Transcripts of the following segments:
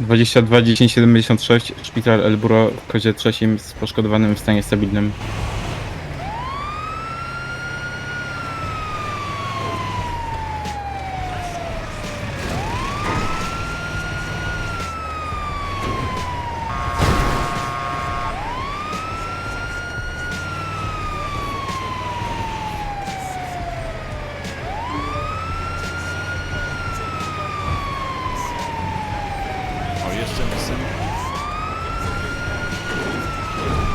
22 10 76 Szpital Elburo w kozie trzecim z poszkodowanym w stanie stabilnym. Jeszcze misem.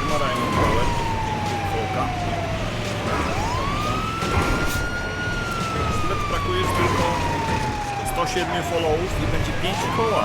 Pomarańczy power. Fołka. Tyle brakuje tylko 107 followów i będzie 5 koła.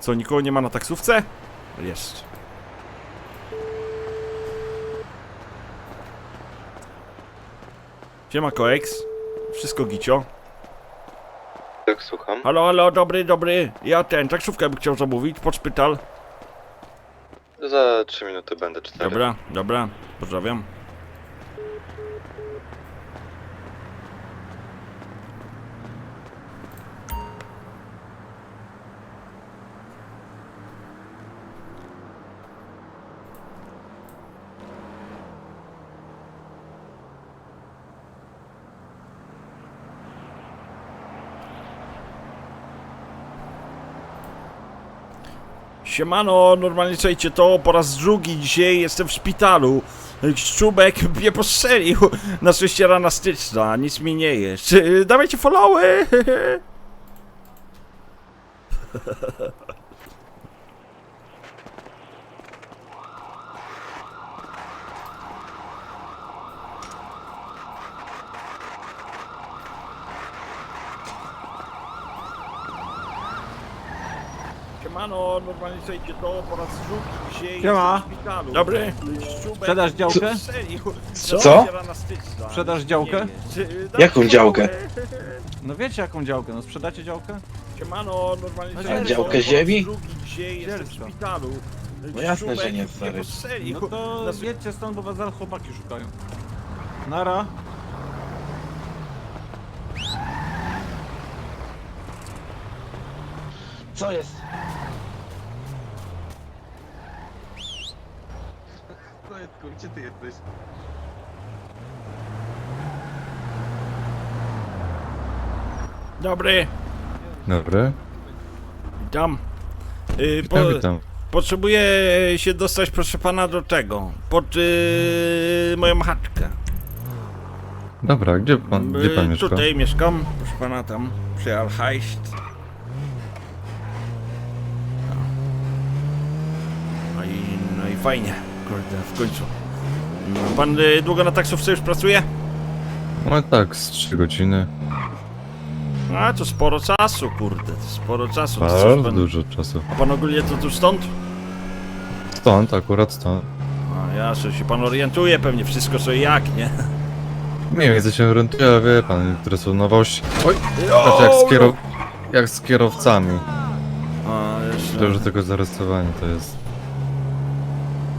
Co, nikogo nie ma na taksówce? Jest. Siema, Koeks. Wszystko gicio. Tak, słucham. Halo, halo, dobry, dobry. Ja ten, taksówkę bym chciał zamówić pod szpital. Za 3 minuty będę 4. Dobra, dobra, pozdrawiam. Siemano, normalnie słuchajcie, to po raz drugi dzisiaj jestem w szpitalu. Szczubek mnie postrzelił na szczęście rana styczna, nic mi nie jest. Dawajcie followy! Siemano, normalnie słuchajcie, to po raz drugi dzisiaj Siema. jestem w szpitalu. Dobry. Szczubek Sprzedasz działkę? Co? rana styczna, Sprzedasz działkę? nie. Czy- dawajcie Jaką działkę? No wiecie jaką działkę, no sprzedacie działkę? Siemano, normalnie No słuchajcie, działkę to po raz ziemi? drugi dzisiaj jestem w Zielsko. szpitalu. No jasne, Szczubek że nie, mnie stary. postrzelił No to na jedźcie stąd, bo was zaraz chłopaki szukają. Nara. Co jest? Poetku, gdzie ty jesteś? Dobry, Dobry. witam. Y, po, Witam, witam. potrzebuję się dostać, proszę pana, do tego. Pod y, moją chatkę. Dobra, gdzie pan, gdzie pan Y, mieszka? Tutaj mieszkam, proszę pana, tam przy Alheist. No i, no i fajnie, kurde, w końcu. Pan y, długo na taksówce już pracuje? No tak, z 3 godziny. A, to sporo czasu, kurde, to sporo czasu. To Bardzo pan, dużo czasu. a pan ogólnie to tu stąd? Stąd, akurat stąd. A jasne, się pan orientuje pewnie wszystko co i jak, nie? Mniej więcej się orientuję, ale wie pan, które są nowości. Oj, znaczy jak z, kierow... jak z kierowcami. A, jeszcze. To już tylko zarejestrowanie to jest.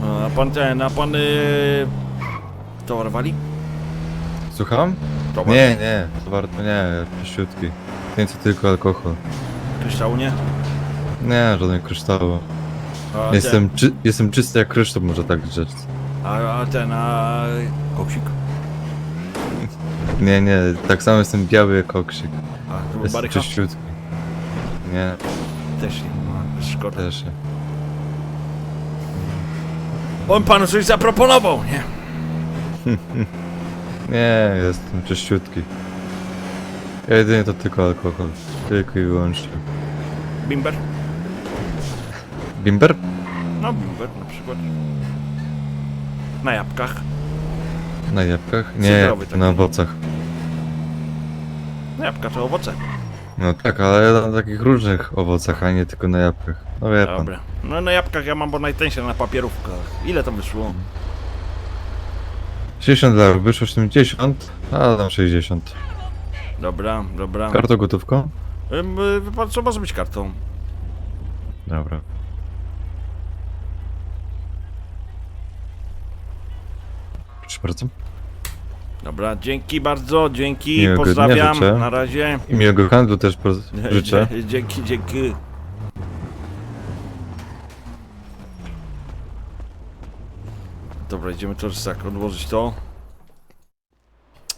A pan ten, a pan... Y... Towar wali? Słucham? Towar. Nie, nie, to warto nie, piściutki. Nie co tylko alkohol. Kryształu nie? Nie, żadnych kryształu. A Jestem, czy, jestem czysty jak kryształ, może tak rzec. Ten, a, a ten, a... Koksik? Nie, nie, tak samo jestem biały jak okrzyk. A, Jestem baryka? czyściutki. Nie, Też nie, no, szkoda. też nie. On panu coś zaproponował, nie? Nie, jestem czyściutki. Ja jedynie to tylko alkohol. Tylko i wyłącznie. Bimber? Bimber? No, bimber na przykład. Na jabłkach. Na jabłkach? Nie, Cydrowy taki. na owocach. Na jabłka to owoce. No tak, ale na takich różnych owocach, a nie tylko na jabłkach. No wie pan. Dobra. No na jabłkach ja mam, bo najtańsze na papierówkach. Ile to wyszło? 60 dolarów, wyszło 70, a tam 60. Dobra, dobra. Kartą gotówką? Ym, y, Wie pan co może być kartą? Dobra. Proszę bardzo. Dobra, dzięki bardzo, dzięki, Miłego dnia pozdrawiam, życzę. na razie. I miłego handlu też poz- życzę. Dzięki, dzięki. Dobra, idziemy teraz tak, odłożyć to.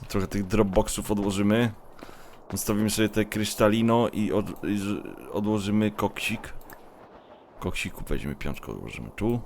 Trochę tych dropboxów odłożymy. Zostawimy sobie te krystalino i, od, i z- odłożymy koksik. Koksiku weźmiemy piątkę, odłożymy tu.